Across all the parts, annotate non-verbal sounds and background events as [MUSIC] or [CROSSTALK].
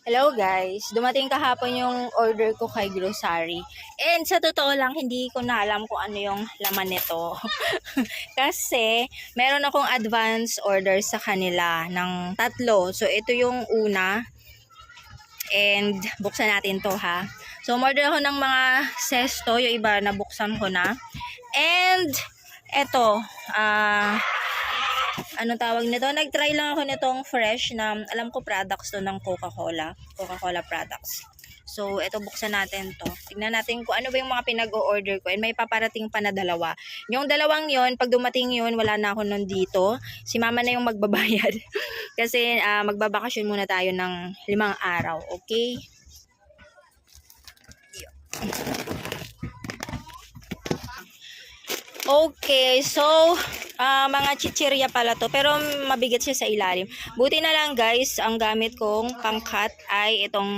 Hello guys, dumating kahapon yung order ko kay grocery. And sa totoo lang, hindi ko na alam kung ano yung laman nito. [LAUGHS] Kasi meron akong advance order sa kanila ng tatlo. So ito yung una. And buksan natin to ha. So umorder ako ng mga sesto, yung iba nabuksan ko na. And eto, ah ano tawag nito? Nag-try lang ako nitong fresh na alam ko products to ng Coca-Cola. Coca-Cola products. So, ito buksan natin to. Tignan natin kung ano ba yung mga pinag-o-order ko. And may paparating pa na dalawa. Yung dalawang yon pag dumating yun, wala na ako nun dito. Si mama na yung magbabayad. [LAUGHS] Kasi ah, magbabakasyon muna tayo ng limang araw. Okay? Okay, so ah, mga chichirya pala to pero mabigat siya sa ilalim. Buti na lang guys, ang gamit kong pangkat ay itong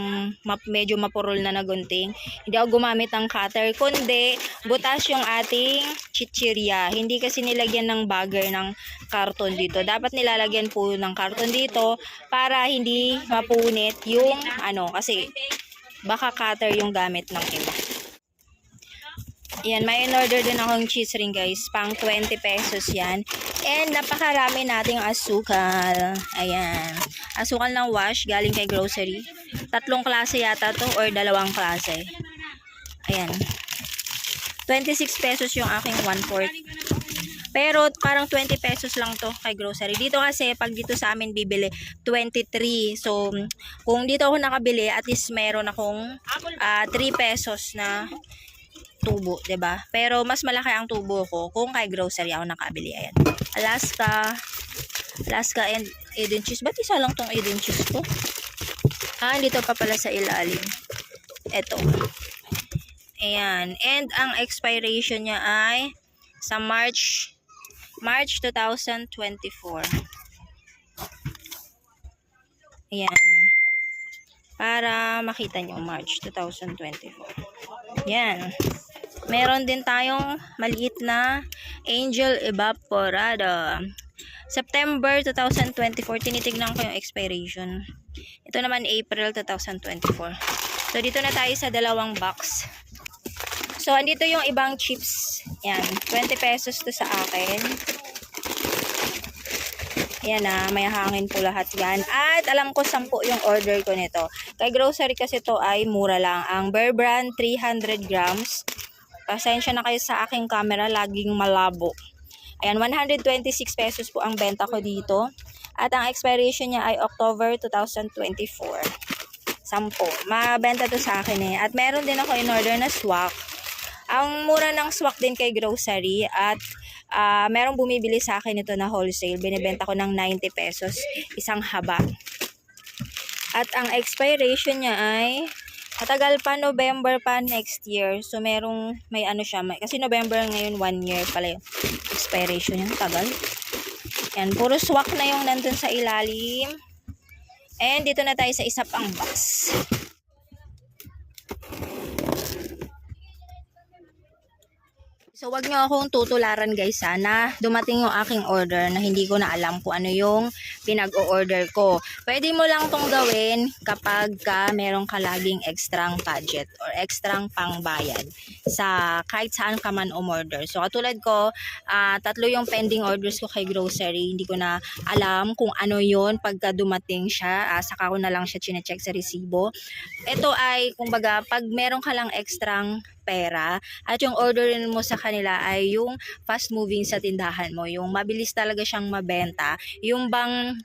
map, medyo mapurol na nagunting. Hindi ako gumamit ng cutter kundi butas yung ating chichirya. Hindi kasi nilagyan ng bagger ng karton dito. Dapat nilalagyan po ng karton dito para hindi mapunit yung ano kasi baka cutter yung gamit ng iba. Yan, may in-order din akong cheese ring guys. Pang 20 pesos yan. And napakarami nating asukal. Ayan. Asukal ng wash galing kay grocery. Tatlong klase yata to or dalawang klase. Ayan. 26 pesos yung aking 1/4. Pero parang 20 pesos lang to kay grocery. Dito kasi pag dito sa amin bibili 23. So kung dito ako nakabili at least meron akong ah, 3 pesos na tubo, ba? Pero mas malaki ang tubo ko kung kay grocery ako nakabili. Ayan. Alaska, Alaska and Eden cheese. Ba't isa lang tong Eden cheese ko? Ah, dito pa pala sa ilalim. Ito. Ayan. And ang expiration niya ay sa March March 2024. Ayan. Para makita nyo March 2024. Yan. Meron din tayong maliit na Angel Evaporada. September 2024, tinitignan ko yung expiration. Ito naman April 2024. So, dito na tayo sa dalawang box. So, andito yung ibang chips. Yan, 20 pesos to sa akin. Ayan na, may hangin po lahat yan. At alam ko 10 yung order ko nito. Kay grocery kasi to ay mura lang. Ang Bear Brand 300 grams. Pasensya na kayo sa aking camera, laging malabo. Ayan, 126 pesos po ang benta ko dito. At ang expiration niya ay October 2024. Sampo. Mabenta to sa akin eh. At meron din ako in order na swak. Ang mura ng swak din kay grocery at ah, merong bumibili sa akin ito na wholesale. Binibenta ko ng 90 pesos isang haba. At ang expiration niya ay matagal pa November pa next year. So merong may ano siya, may, kasi November ngayon one year pala yung expiration niya. Tagal. Yan, puro swak na yung nandun sa ilalim. And dito na tayo sa isa pang box. So, wag nyo akong tutularan guys sana. Dumating yung aking order na hindi ko na alam kung ano yung pinag-o-order ko. Pwede mo lang tong gawin kapag ka meron ka laging extrang budget or extrang pangbayad sa kahit saan ka man umorder. So, katulad ko, ah, tatlo yung pending orders ko kay grocery. Hindi ko na alam kung ano yon pagka dumating siya. Ah, saka ko na lang siya chinecheck sa resibo. Ito ay, kumbaga, pag meron ka lang extrang pera at yung orderin mo sa kanila ay yung fast moving sa tindahan mo, yung mabilis talaga siyang mabenta, yung bang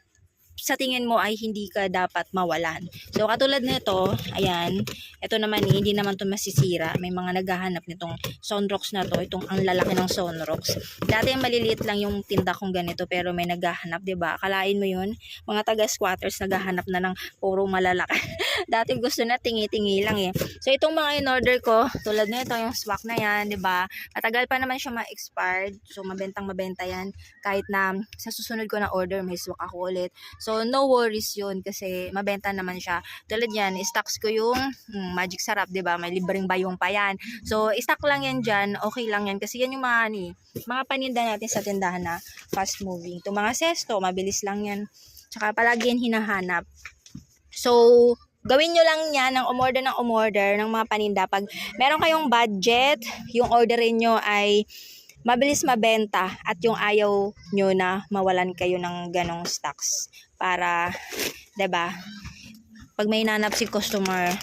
sa tingin mo ay hindi ka dapat mawalan. So, katulad nito, ayan, ito naman eh, hindi naman to masisira. May mga naghahanap nitong Sonrox na to, itong ang lalaki ng Sonrox. Dati maliliit lang yung tinda kong ganito, pero may naghahanap, 'di ba? Kalain mo yun, mga taga-squatters naghahanap na ng puro malalaki. [LAUGHS] Dati gusto na tingi-tingi lang eh. So, itong mga in-order ko, tulad nito, yung swak na yan, 'di ba? Matagal pa naman siya ma-expired. So, mabentang mabenta yan. Kahit na sa susunod ko na order, may swak ako ulit. So, no worries yun kasi mabenta naman siya. Tulad yan, stocks ko yung mm, Magic Sarap, 'di ba? May libreng bayong pa yan. So, stock lang yan dyan. Okay lang yan kasi yan yung mga, ni, mga paninda natin sa tindahan na fast moving. Itong mga sesto, mabilis lang yan. Tsaka palagi yan hinahanap. So, gawin nyo lang yan ng umorder ng umorder ng mga paninda. Pag meron kayong budget, yung orderin nyo ay mabilis mabenta at yung ayaw nyo na mawalan kayo ng ganong stocks para, ba pag may nanap si customer,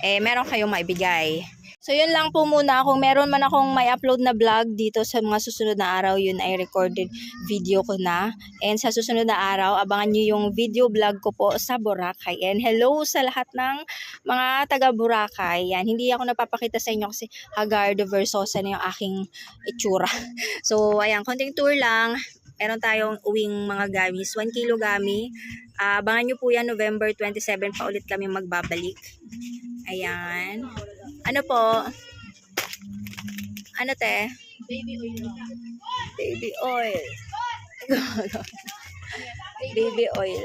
eh, meron kayong maibigay. So, yun lang po muna. Kung meron man akong may upload na vlog dito sa mga susunod na araw, yun ay recorded video ko na. And sa susunod na araw, abangan nyo yung video vlog ko po sa Boracay. And hello sa lahat ng mga taga Boracay. Yan, hindi ako napapakita sa inyo kasi Hagardo Versosa na yung aking itsura. [LAUGHS] So, ayan, konting tour lang. Meron tayong uwing mga gamis. 1 kilo gami. Ah, abangan nyo po yan, November 27 pa ulit kami magbabalik. Ayan. Ano po? Ano te? Baby oil. Baby oil. [LAUGHS] Baby oil.